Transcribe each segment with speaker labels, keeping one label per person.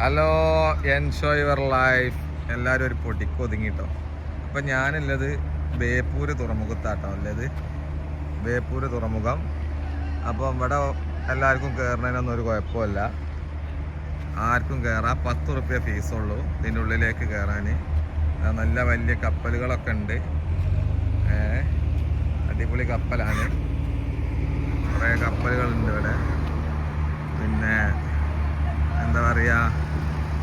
Speaker 1: Hello enjoy your life എല്ലാവരും ഒരു പൊടിക്ക് ഒതുങ്ങിട്ടോ. അപ്പം ഞാനുള്ളത് ബേപ്പൂർ തുറമുഖത്താട്ടോ ഉള്ളത്. ബേപ്പൂർ തുറമുഖം. അപ്പോൾ ഇവിടെ എല്ലാവർക്കും കയറുന്നതിനൊന്നും ഒരു കുഴപ്പമില്ല. ആർക്കും കയറാം പത്ത് റുപ്യ ഫീസുള്ളൂ ഇതിന്റെ ഉള്ളിലേക്ക് കയറാൻ നല്ല വലിയ കപ്പലുകളൊക്കെ ഉണ്ട്. അടിപൊളി കപ്പലാണ്. കുറേ കപ്പലുകളുണ്ട് ഇവിടെ. പിന്നെ എന്താ പറയുക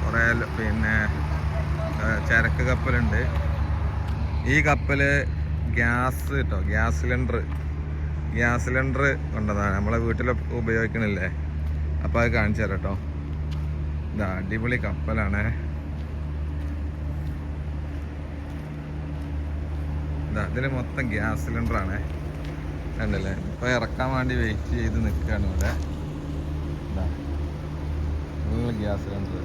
Speaker 1: കുറേ പിന്നെ ചരക്ക് കപ്പലുണ്ട്. ഈ കപ്പൽ ഗ്യാസ് കേട്ടോ ഗ്യാസ് സിലിണ്ടർ. ഗ്യാസ് സിലിണ്ടർ കൊണ്ടതാണ്. നമ്മളെ വീട്ടിൽ ഉപയോഗിക്കണില്ലേ? അപ്പോൾ അത് കാണിച്ചു തരാം കേട്ടോ ഇതാ അടിപൊളി കപ്പലാണ്. ഇതാ ഇതിൽ മൊത്തം ഗ്യാസ് സിലിണ്ടറാണ്. കണ്ടല്ലേ? ഇപ്പോൾ ഇറക്കാൻ വേണ്ടി വെയിറ്റ് ചെയ്ത് നിൽക്കുകയാണ് ഇവിടെ. Full gas cylinder.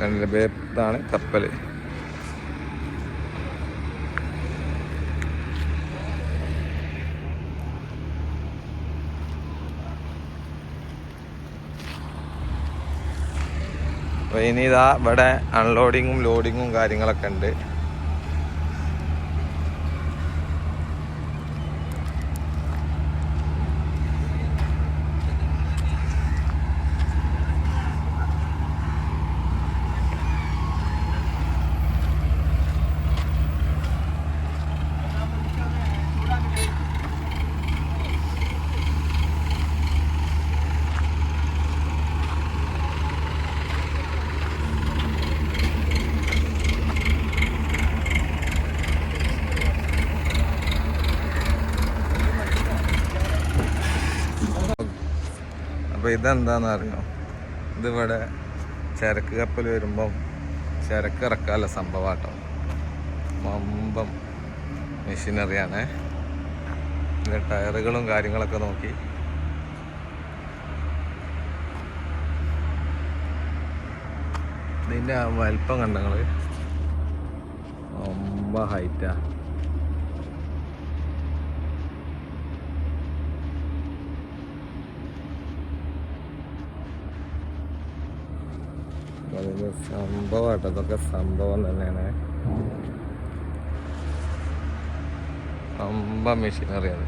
Speaker 1: കണ്ടില്ലേ പേരാണ് കപ്പൽ അപ്പോൾ ഇനി ഇതാ ഇവിടെ അൺലോഡിങ്ങും ലോഡിങ്ങും കാര്യങ്ങളൊക്കെ ഉണ്ട്. അപ്പോൾ ഇതെന്താന്ന് അറിയോ ഇതിവിടെ ചരക്ക് കപ്പൽ വരുമ്പം ചരക്ക് ഇറക്കാനുള്ള സംഭവമാട്ടോ മമ്പം മെഷീനറിയാണ്. ഇതിന്റെ ടയറുകളും കാര്യങ്ങളൊക്കെ നോക്കി. ഇതിന്റെ വലിപ്പം കണ്ടങ്ങൾ ഒമ്പ ഒമ്പ ഹൈറ്റാ അതിന് സംഭവമാട്ടോ ഇതൊക്കെ സംഭവം തന്നെയാണ്. അമ്പ മെഷീനറിയാണ്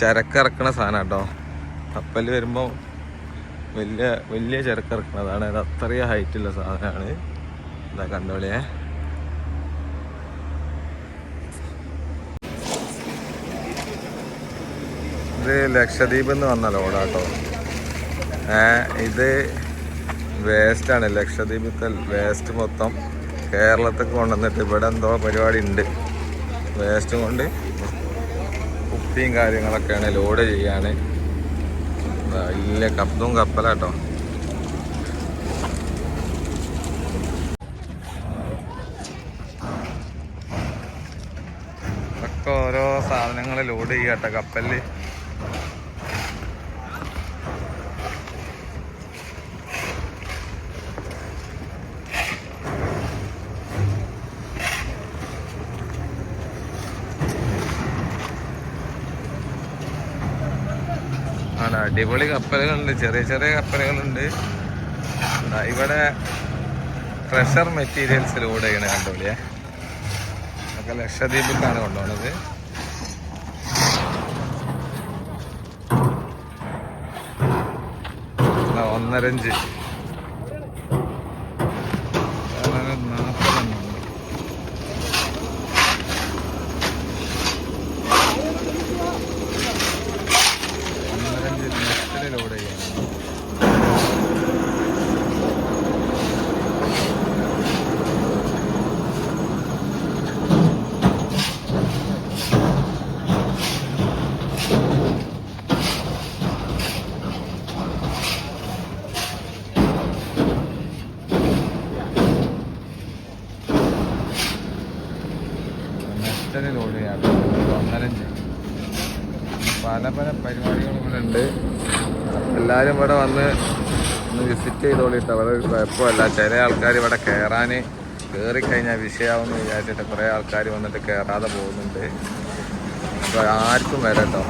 Speaker 1: ചരക്കിറക്കണ സാധനം കേട്ടോ കപ്പൽ വരുമ്പോൾ വലിയ വലിയ ചരക്ക് ഇറക്കുന്നതാണ് അത് അത്രയും ഹൈറ്റുള്ള സാധനമാണ്. ഇതാ കണ്ടോളിയെ. ഇത് ലക്ഷദ്വീപ് എന്ന് വന്ന ലോഡാട്ടോ. ഇത് വേസ്റ്റാണ് ലക്ഷദ്വീപത്തെ വേസ്റ്റ് മൊത്തം കേരളത്തിൽ കൊണ്ടുവന്നിട്ട് ഇവിടെ എന്തോ പരിപാടി ഉണ്ട്. വേസ്റ്റ് കൊണ്ട് കുപ്പിയും കാര്യങ്ങളൊക്കെയാണ് ലോഡ് ചെയ്യാണ്. വലിയ കപ്പും കപ്പലാട്ടോ. ഓരോ സാധനങ്ങൾ ലോഡ് ചെയ്യാട്ടോ കപ്പലിൽ അടിപൊളി കപ്പലുകളുണ്ട് ചെറിയ ചെറിയ കപ്പലുകളുണ്ട്. ഇവിടെ പ്രഷർ മെറ്റീരിയൽസ് ലോഡ് ചെയ്യണ കണ്ടോളിയേ ഒക്കെ ലക്ഷദ്വീപിലാണ് കൊണ്ടുപോകുന്നത് ദാ ഒന്നരഞ്ച് നാൽപ്പതെണ്ണം ഉണ്ട് ഒന്നരഞ്ച് നെറ്റിൽ ലോഡ് ചെയ്യണം ചെയ്യാം ഒന്നരഞ്ച് പല പല പരിപാടികളും ഇവിടെ ഉണ്ട്. എല്ലാവരും ഇവിടെ വന്ന് ഒന്ന് വിസിറ്റ് ചെയ്തോളിട്ട്. അവിടെ ഒരു കുഴപ്പമില്ല. ചില ആൾക്കാർ ഇവിടെ കയറാൻ കയറിക്കഴിഞ്ഞാൽ വിഷയമാവുമെന്ന് വിചാരിച്ചിട്ട് കുറേ ആൾക്കാർ വന്നിട്ട് കയറാതെ പോകുന്നുണ്ട്. അപ്പോൾ ആർക്കും വരാം കേട്ടോ